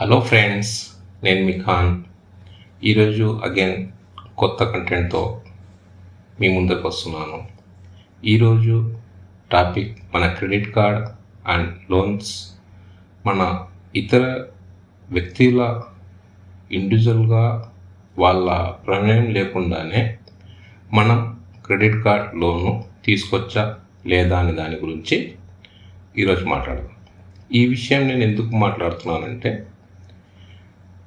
Hello friends నేను మీ ఖాన్ ఈరోజు again కొత్త కంటెంట్తో మీ ముందుకు వస్తున్నాను. ఈరోజు టాపిక్ మన క్రెడిట్ కార్డ్ అండ్ లోన్స్ మన ఇతర వ్యక్తుల ఇండివిజువల్గా వాళ్ళ ప్రమేయం లేకుండానే మనం క్రెడిట్ కార్డ్ లోను తీసుకొచ్చా లేదా అనే దాని గురించి ఈరోజు మాట్లాడదాం. ఈ విషయం నేను ఎందుకు మాట్లాడుతున్నానంటే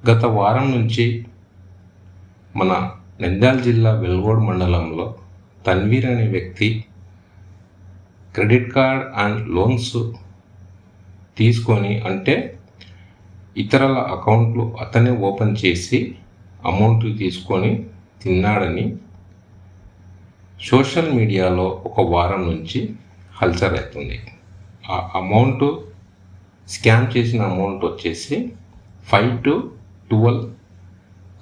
గత వారం నుంచి మన నంద్యాల జిల్లా వెల్గోడ్ మండలంలో తన్వీర్ అనే వ్యక్తి క్రెడిట్ కార్డ్ అండ్ లోన్స్ తీసుకొని అంటే ఇతరుల అకౌంట్లు అతనే ఓపెన్ చేసి అమౌంట్ తీసుకొని తిన్నాడని సోషల్ మీడియాలో ఒక వారం నుంచి హల్చల్ అవుతుంది. ఆ అమౌంట్ స్కామ్ చేసిన అమౌంట్ వచ్చేసి ఫైవ్ టు ట్వెల్వ్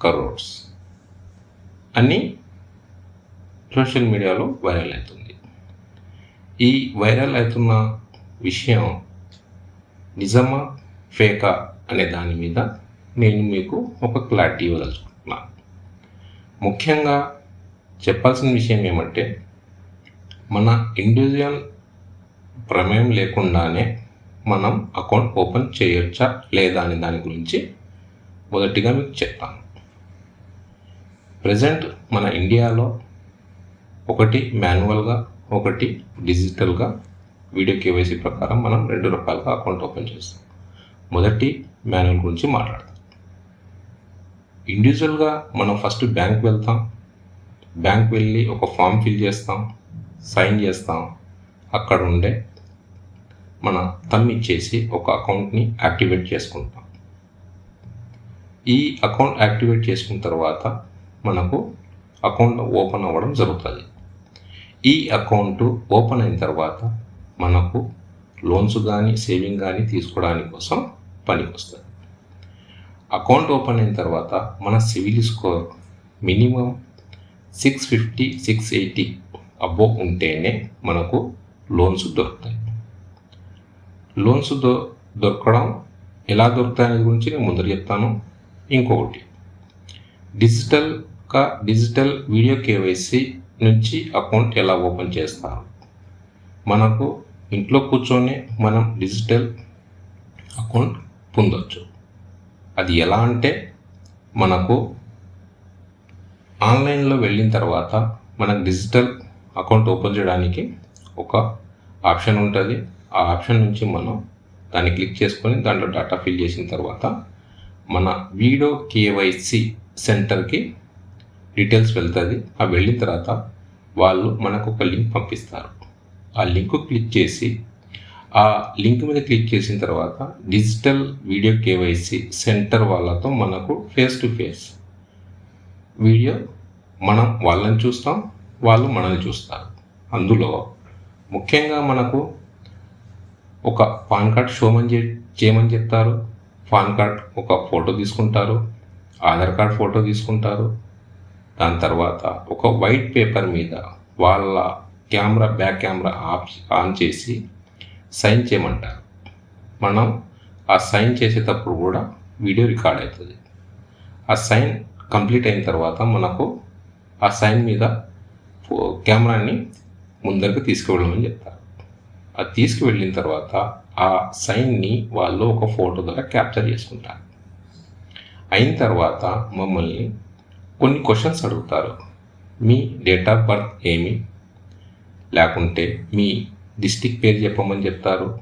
కరోడ్స్. అని సోషల్ మీడియాలో వైరల్ అవుతుంది. ఈ వైరల్ అవుతున్న విషయం నిజమా ఫేకా అనే దాని మీద నేను మీకు ఒక క్లారిటీ ఇవ్వదలుచుకుంటున్నాను ముఖ్యంగా చెప్పాల్సిన విషయం ఏమంటే మన ఇండివిజువల్ ప్రమేయం లేకుండానే మనం అకౌంట్ ఓపెన్ చేయొచ్చా లేదా అనే దాని గురించి మొదటిగా మీకు చెప్తాను. ప్రజెంట్ మన ఇండియాలో ఒకటి మాన్యువల్గా ఒకటి డిజిటల్గా వీడియో కేవైసీ ప్రకారం మనం రెండు రకాలుగా అకౌంట్ ఓపెన్ చేస్తాం. మొదటి మాన్యువల్ గురించి మాట్లాడతాం. ఇండివిజువల్గా మనం ఫస్ట్ బ్యాంక్ వెళ్తాం. బ్యాంక్ వెళ్ళి ఒక ఫామ్ ఫిల్ చేస్తాం సైన్ చేస్తాం. అక్కడ ఉండే మన తమ్ ఇచ్చేసి ఒక అకౌంట్ని యాక్టివేట్ చేసుకుంటాం. ఈ అకౌంట్ యాక్టివేట్ చేసుకున్న తర్వాత మనకు అకౌంట్ ఓపెన్ అవ్వడం జరుగుతుంది. ఈ అకౌంట్ ఓపెన్ అయిన తర్వాత మనకు లోన్స్ కానీ సేవింగ్ కానీ తీసుకోవడానికి కోసం పనికి వస్తుంది అకౌంట్ ఓపెన్ అయిన తర్వాత మన CIBIL score minimum six fifty six eighty అబ్బో ఉంటేనే మనకు లోన్స్ దొరుకుతాయి. లోన్స్ దొ దొరకడం ఎలా దొరుకుతాయి గురించి నేను ముందర చెప్తాను. ఇంకొకటి. డిజిటల్గా డిజిటల్ వీడియో కేవైసీ నుంచి అకౌంట్ ఎలా ఓపెన్ చేస్తారు? మనకు ఇంట్లో కూర్చొని మనం డిజిటల్ అకౌంట్ పొందొచ్చు. అది ఎలా అంటే మనకు ఆన్లైన్లో వెళ్ళిన తర్వాత మనకు డిజిటల్ అకౌంట్ ఓపెన్ చేయడానికి ఒక ఆప్షన్ ఉంటుంది. ఆ ఆప్షన్ నుంచి మనం దాన్ని క్లిక్ చేసుకొని దాంట్లో డేటా ఫిల్ చేసిన తర్వాత మన వీడియో కేవైసి సెంటర్కి డీటెయిల్స్ వెళ్తుంది. ఆ వెళ్ళిన తర్వాత వాళ్ళు మనకు ఒక లింక్ పంపిస్తారు. ఆ లింక్ క్లిక్ చేసి ఆ లింక్ మీద క్లిక్ చేసిన తర్వాత డిజిటల్ వీడియో కేవైసీ సెంటర్ వాళ్ళతో మనకు ఫేస్ టు ఫేస్ వీడియో మనం వాళ్ళని చూస్తాం వాళ్ళు మనల్ని చూస్తారు. అందులో ముఖ్యంగా మనకు ఒక పాన్ కార్డ్ షోమని చే చేయమని చెప్తారు. పాన్ కార్డ్ ఒక ఫోటో తీసుకుంటారు ఆధార్ కార్డ్ ఫోటో తీసుకుంటారు. దాని తర్వాత ఒక వైట్ పేపర్ మీద వాళ్ళ camera back camera off on చేసి సైన్ చేయమంటారు. మనం ఆ సైన్ చేసేటప్పుడు కూడా వీడియో రికార్డ్ అవుతుంది. ఆ సైన్ కంప్లీట్ అయిన తర్వాత మనకు ఆ సైన్ మీద ఫో- కెమెరాని ముందరికి తీసుకువెళ్ళమని చెప్తారు. అది తీసుకువెళ్ళిన తర్వాత ఆ సైన్ని వాళ్ళు ఒక ఫోటో ద్వారా క్యాప్చర్ చేసుకుంటారు. అయిన తర్వాత మమ్మల్ని కొన్ని క్వశ్చన్స్ అడుగుతారు. మీ డేట్ ఆఫ్ బర్త్ ఏమి? లేకుంటే మీ డిస్టిక్ పేరు చెప్పమని చెప్తారు.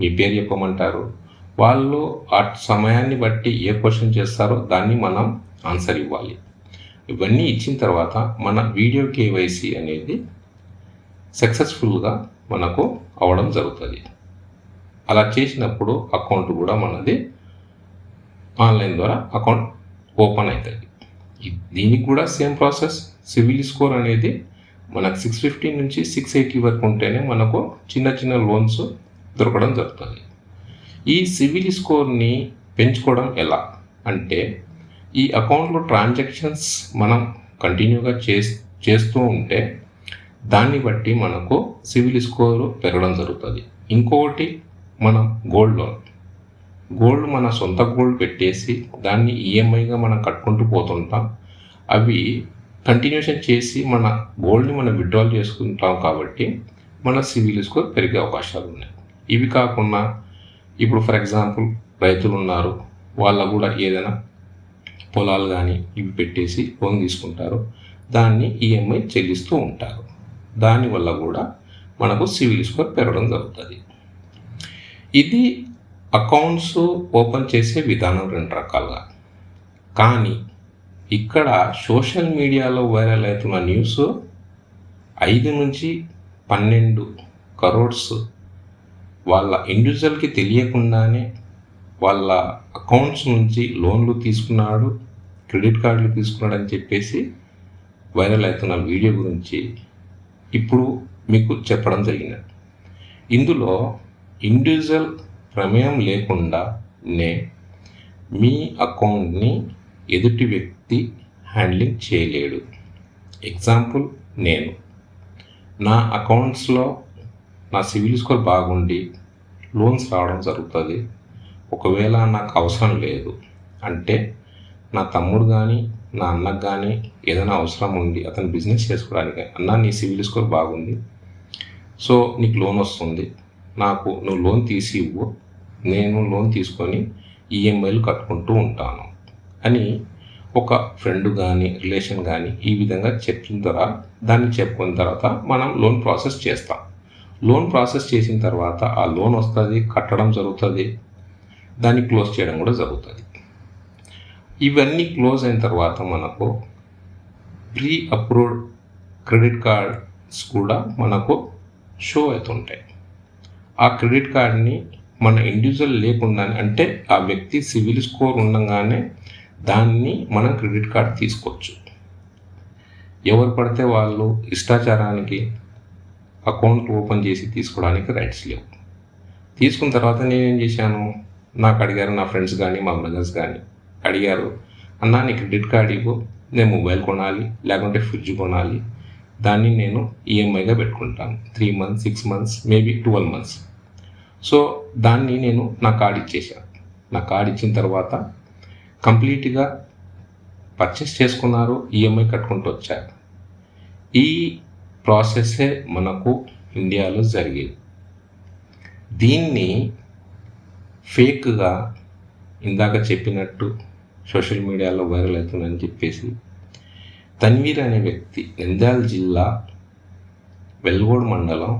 మీ పేరు చెప్పమంటారు. వాళ్ళు ఆ సమయాన్ని బట్టి ఏ క్వశ్చన్ చేస్తారో దాన్ని మనం ఆన్సర్ ఇవ్వాలి. ఇవన్నీ ఇచ్చిన తర్వాత మన వీడియో కేవైసీ అనేది సక్సెస్ఫుల్గా మనకు అవడం జరుగుతుంది. అలా చేసినప్పుడు అకౌంట్ కూడా మనది ఆన్లైన్ ద్వారా అకౌంట్ ఓపెన్ అవుతుంది దీనికి కూడా సేమ్ ప్రాసెస్. సివిల్ స్కోర్ అనేది మనకు సిక్స్ ఫిఫ్టీ నుంచి సిక్స్ ఎయిటీ వరకు ఉంటేనే మనకు చిన్న చిన్న లోన్స్ దొరకడం జరుగుతుంది. ఈ సివిల్ స్కోర్ని పెంచుకోవడం ఎలా? అంటే ఈ అకౌంట్లో ట్రాన్సాక్షన్స్ మనం కంటిన్యూగా చే చేస్తూ ఉంటే దాన్ని బట్టి మనకు సివిల్ స్కోరు పెరగడం జరుగుతుంది. ఇంకొకటి మనం గోల్డ్ లోన్ గోల్డ్ మన సొంత గోల్డ్ పెట్టేసి దాన్ని ఈఎంఐగా మనం కట్టుకుంటూ పోతుంటాం. అవి కంటిన్యూషన్ చేసి మన గోల్డ్ని మనం విత్డ్రాల్ చేసుకుంటాం కాబట్టి మన సివిల్ స్కోర్ పెరిగే అవకాశాలు ఉన్నాయి. ఇవి కాకుండా ఇప్పుడు ఫర్ ఎగ్జాంపుల్ రైతులు ఉన్నారు. వాళ్ళ కూడా ఏదైనా పొలాలు కానీ ఇవి పెట్టేసి లోన్ తీసుకుంటారు. దాన్ని ఈఎంఐ చెల్లిస్తూ ఉంటారు. దానివల్ల కూడా మనకు సివిల్ స్కోర్ పెరగడం జరుగుతుంది. ఇది అకౌంట్స్ ఓపెన్ చేసే విధానం రెండు రకాలుగా. కానీ ఇక్కడ సోషల్ మీడియాలో వైరల్ అవుతున్న న్యూస్ ఐదు నుంచి పన్నెండు కరోడ్స్ వాళ్ళ ఇండివిజువల్కి తెలియకుండానే వాళ్ళ అకౌంట్స్ నుంచి లోన్లు తీసుకున్నాడు క్రెడిట్ కార్డులు తీసుకున్నాడు అని చెప్పేసి వైరల్ అవుతున్న వీడియో గురించి ఇప్పుడు మీకు చెప్పడం జరిగింది. ఇందులో ఇండివిజువల్ ప్రమేయం లేకుండానే మీ అకౌంట్ని ఎదుటి వ్యక్తి హ్యాండ్లింగ్ చేయలేడు. ఎగ్జాంపుల్ నేను. నా అకౌంట్స్లో నా సివిల్ స్కోర్ బాగుండి లోన్స్ రావడం జరుగుతుంది. ఒకవేళ నాకు అవసరం లేదు అంటే నా తమ్ముడు కానీ నా అన్నకు కానీ ఏదైనా అవసరం ఉండి అతను బిజినెస్ చేసుకోవడానికి అన్న నీ సివిల్ స్కోర్ బాగుంది. సో నీకు లోన్ వస్తుంది. నాకు నువ్వు లోన్ తీసి ఇవ్వు. నేను లోన్ తీసుకొని ఈఎంఐలు కట్టుకుంటూ ఉంటాను అని ఒక ఫ్రెండ్ కానీ రిలేషన్ కానీ ఈ విధంగా చెప్పిన తర్వాత దాన్ని చెప్పుకున్న తర్వాత మనం లోన్ ప్రాసెస్ చేస్తాం. లోన్ ప్రాసెస్ చేసిన తర్వాత ఆ లోన్ వస్తుంది కట్టడం జరుగుతుంది దాన్ని క్లోజ్ చేయడం కూడా జరుగుతుంది. ఇవన్నీ క్లోజ్ అయిన తర్వాత మనకు ప్రీ అప్రూవ్డ్ క్రెడిట్ కార్డ్స్ కూడా మనకు షో అవుతుంటాయి. ఆ క్రెడిట్ కార్డ్ని మన ఇండివిజువల్ లేకుండా అంటే ఆ వ్యక్తి సివిల్ స్కోర్ ఉండగానే దాన్ని మనం క్రెడిట్ కార్డ్ తీసుకోవచ్చు. ఎవరు పడితే వాళ్ళు ఇష్టాచారానికి అకౌంట్ ఓపెన్ చేసి తీసుకోవడానికి రైట్స్ లేవు. తీసుకున్న తర్వాత నేనేం చేశాను? నాకు అడిగారు నా ఫ్రెండ్స్ కానీ మా బ్రదర్స్ కానీ. అడిగారు అన్నా నీ క్రెడిట్ కార్డ్ ఇవ్వు నేను మొబైల్ కొనాలి లేకుంటే ఫ్రిడ్జ్ కొనాలి దాన్ని నేను ఈఎంఐగా పెట్టుకుంటాను. Three months six months maybe twelve months so దాన్ని నేను నా కార్డ్ ఇచ్చేసాను నా కార్డ్ ఇచ్చిన తర్వాత కంప్లీట్గా పర్చేస్ చేసుకున్నారు ఈఎంఐ కట్టుకుంటూ వచ్చారు. ఈ ప్రాసెస్సే మనకు ఇండియాలో జరిగేది. దీన్ని ఫేక్గా ఇందాక చెప్పినట్టు సోషల్ మీడియాలో వైరల్ అవుతుందని చెప్పేసి తన్వీర్ అనే వ్యక్తి నంద్యాల జిల్లా వెల్గోడ్ మండలం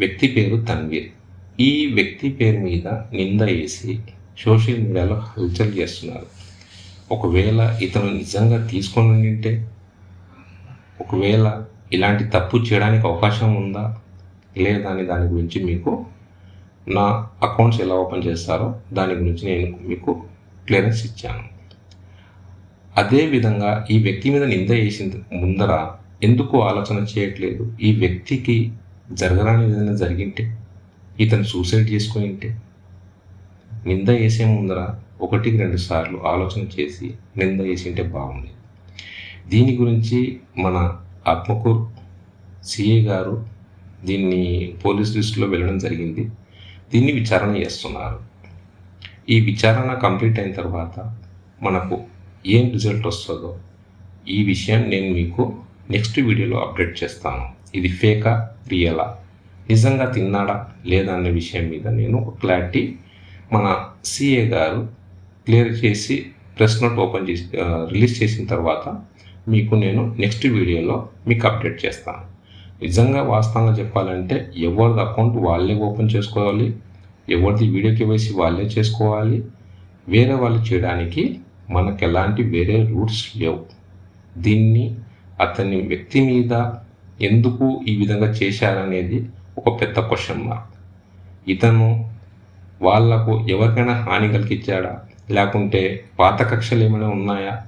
వ్యక్తి పేరు తన్వీర్. ఈ వ్యక్తి పేరు మీద నింద వేసి సోషల్ మీడియాలో హల్చల్ చేస్తున్నారు. ఒకవేళ ఇతను నిజంగా తీసుకొని ఉంటే ఒకవేళ ఇలాంటి తప్పు చేయడానికి అవకాశం ఉందా లేదా అని దాని గురించి మీకు నా అకౌంట్స్ ఎలా ఓపెన్ చేస్తారో దాని గురించి నేను మీకు క్లియరెన్స్ ఇచ్చాను. అదేవిధంగా ఈ వ్యక్తి మీద నింద వేసిన ముందర ఎందుకు ఆలోచన చేయట్లేదు? ఈ వ్యక్తికి జరగరాని ఏదైనా జరిగింటే ఇతను సూసైడ్ చేసుకుని ఉంటే నింద వేసే ముందర ఒకటికి రెండు సార్లు ఆలోచన చేసి నింద వేసి ఉంటే బాగుండేది దీని గురించి మన ఆత్మకూర్ సిఏ గారు దీన్ని పోలీస్ లిస్టులో వెళ్ళడం జరిగింది. దీన్ని విచారణ చేస్తున్నారు. ఈ విచారణ కంప్లీట్ అయిన తర్వాత మనకు ఏం రిజల్ట్ వస్తుందో ఈ విషయం నేను మీకు నెక్స్ట్ వీడియోలో అప్డేట్ చేస్తాను. ఇది ఫేకా రియలా? నిజంగా తిన్నాడా లేదా అనే విషయం మీద నేను ఒక క్లారిటీ మన సిఏ గారు క్లియర్ చేసి ప్రెస్ నోట్ ఓపెన్ చేసి రిలీజ్ చేసిన తర్వాత మీకు నేను నెక్స్ట్ వీడియోలో మీకు అప్డేట్ చేస్తాను. నిజంగా వాస్తవంగా చెప్పాలంటే ఎవరిది అకౌంట్ వాళ్ళే ఓపెన్ చేసుకోవాలి ఎవరిది వీడియో కేవైసీ వాళ్ళే చేసుకోవాలి వేరే వాళ్ళు చేయడానికి మనకు ఎలాంటి వేరే రూట్స్ లేవు. దీన్ని అతని వ్యక్తి మీద ఎందుకు ఈ విధంగా చేశారనేది ఒక పెద్ద క్వశ్చన్ మార్క్ ఇతను వాళ్ళకు ఎవరికైనా హాని కలిగించాడా? లేకుంటే పాత కక్షలు ఏమైనా ఉన్నాయా?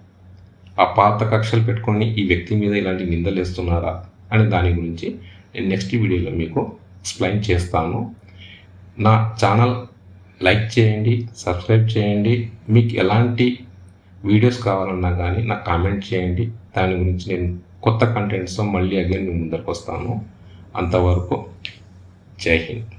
ఆ పాత కక్షలు పెట్టుకొని ఈ వ్యక్తి మీద ఇలాంటి నిందలు వేస్తున్నారా? అనే దాని గురించి నేను నెక్స్ట్ వీడియోలో మీకు ఎక్స్ప్లెయిన్ చేస్తాను. నా ఛానల్ లైక్ చేయండి సబ్స్క్రైబ్ చేయండి. మీకు ఎలాంటి వీడియోస్ కావాలన్నా కానీ నాకు కామెంట్ చేయండి. దాని గురించి నేను కొత్త కంటెంట్స్తో మళ్ళీ అగైన్ మీ ముందరికి వస్తాను అంతవరకు జై హింద్.